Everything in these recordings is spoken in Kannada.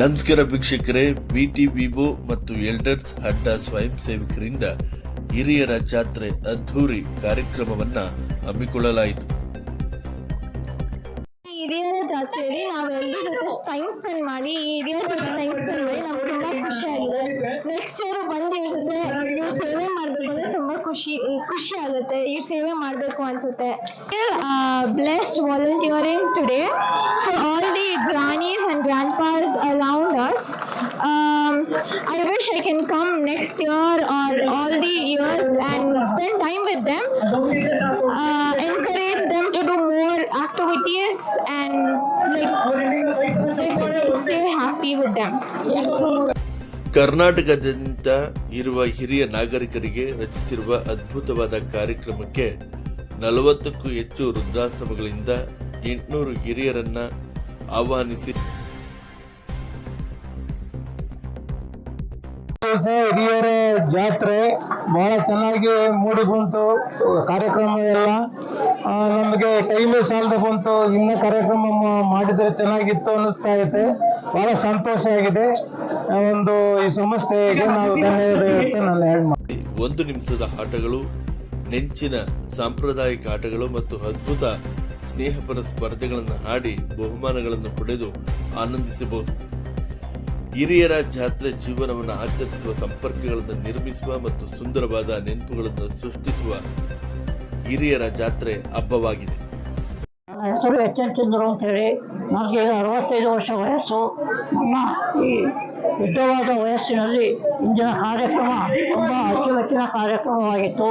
ನಮಸ್ಕಾರ ವೀಕ್ಷಕರೇ ಬಿಟಿ ವಿಬೋ ಮತ್ತು ಎಲ್ಡರ್ಸ್ ಅಡ್ಡ ಸ್ವಯಂ ಸೇವಕರಿಂದ ಹಿರಿಯರ ಜಾತ್ರೆ ಅದ್ಧೂರಿ ಕಾರ್ಯಕ್ರಮವನ್ನ ಹಮ್ಮಿಕೊಳ್ಳಲಾಯಿತು. ಹಿರಿಯರ ಜಾತ್ರೆಯಲ್ಲಿ ನಾವೆಲ್ಲರ ಜೊತೆ ಟೈಮ್ ಸ್ಪೆಂಡ್ ಮಾಡಿ, ಈ ಹಿರಿಯರ ಜೊತೆ ಟೈಮ್ ಸ್ಪೆಂಡ್ ಮಾಡಿ ನಮ್ಗೆ ತುಂಬಾ ಖುಷಿ ಆಗಿದೆ. ನೆಕ್ಸ್ಟ್ ಇಯರ್ ಬಂದು ಇವ್ರ ಜೊತೆ ಇವ್ರ ಸೇವೆ ಮಾಡಬೇಕು ಅಂದ್ರೆ ತುಂಬಾ ಖುಷಿ ಖುಷಿ ಆಗುತ್ತೆ. ಇವ್ರ ಸೇವೆ ಮಾಡಬೇಕು ಅನ್ಸುತ್ತೆ. Blessed volunteering today I wish I can come next year or all the years and spend time with them uh, encourage them to do more activities and like, like stay happy with them. ಕರ್ನಾಟಕದಿಂದ ಇರುವ ಹಿರಿಯ ನಾಗರಿಕರಿಗೆ ರಚಿಸಿರುವ ಅದ್ಭುತವಾದ ಕಾರ್ಯಕ್ರಮಕ್ಕೆ ನಲವತ್ತಕ್ಕೂ ಹೆಚ್ಚು ವೃದ್ಧಾಶ್ರಮಗಳಿಂದ ಎಂಟುನೂರು ಹಿರಿಯರನ್ನ ಆಹ್ವಾನಿಸಿ ದಿವಸ ಹಿರಿಯರ ಜಾತ್ರೆ ಬಹಳ ಚೆನ್ನಾಗಿ ಮೂಡಿ ಬಂತು. ಕಾರ್ಯಕ್ರಮ ಎಲ್ಲ ನಮಗೆ ಟೈಮೇ ಸಾಲದ ಬಂತು. ಇನ್ನ ಕಾರ್ಯಕ್ರಮ ಮಾಡಿದರೆ ಚೆನ್ನಾಗಿತ್ತು ಅನ್ನಿಸ್ತಾ ಐತೆ. ಬಹಳ ಸಂತೋಷ ಆಗಿದೆ. ಒಂದು ಈ ಸಂಸ್ಥೆಗೆ ನಾವು ಧನ್ಯವಾದ ನಾನು ಹೇಳಿ ಒಂದು ನಿಮಿಷದ ಆಟಗಳು, ನೆಂಚಿನ ಸಾಂಪ್ರದಾಯಿಕ ಆಟಗಳು ಮತ್ತು ಅದ್ಭುತ ಸ್ನೇಹಪರ ಸ್ಪರ್ಧೆಗಳನ್ನು ಆಡಿ ಬಹುಮಾನಗಳನ್ನು ಪಡೆದು ಆನಂದಿಸಬಹುದು. ಹಿರಿಯರ ಜಾತ್ರೆ ಜೀವನವನ್ನು ಆಚರಿಸುವ ಸಂಪರ್ಕಗಳನ್ನು ನಿರ್ಮಿಸುವ ಮತ್ತು ಸುಂದರವಾದ ನೆನಪುಗಳನ್ನು ಸೃಷ್ಟಿಸುವ ಹಿರಿಯರ ಜಾತ್ರೆ ಹಬ್ಬವಾಗಿದೆ. ಹೆಸರು ಎಚ್ ಎನ್ ಚಂದ್ರು ಅಂತೇಳಿ ನನಗೆ ಈಗ ಅರವತ್ತೈದು ವರ್ಷ ವಯಸ್ಸು. ನಮ್ಮ ಈ ಯುದ್ಧವಾದ ವಯಸ್ಸಿನಲ್ಲಿ ಇಂದಿನ ಕಾರ್ಯಕ್ರಮ ತುಂಬ ಅಚ್ಚುಮೆಚ್ಚಿನ ಕಾರ್ಯಕ್ರಮವಾಗಿತ್ತು.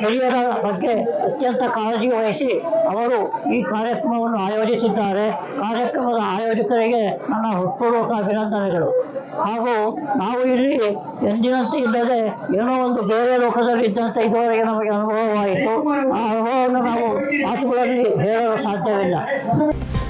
ಹಿರಿಯರ ಬಗ್ಗೆ ಅತ್ಯಂತ ಕಾಳಜಿ ವಹಿಸಿ ಅವರು ಈ ಕಾರ್ಯಕ್ರಮವನ್ನು ಆಯೋಜಿಸಿದ್ದಾರೆ. ಕಾರ್ಯಕ್ರಮದ ಆಯೋಜಕರಿಗೆ ನನ್ನ ಹೃತ್ಪೂರ್ವಕ ಅಭಿನಂದನೆಗಳು. ಹಾಗೂ ನಾವು ಇಲ್ಲಿ ಎಂದಿನಂತೆ ಇಲ್ಲದೆ ಏನೋ ಒಂದು ಬೇರೆ ಲೋಕದಲ್ಲಿ ಇದ್ದಂತೆ ಇದುವರೆಗೆ ನಮಗೆ ಅನುಭವವಾಯಿತು. ಆ ಅನುಭವವನ್ನು ನಾವು ಮಾತುಗಳಲ್ಲಿ ಹೇಳಲು 看一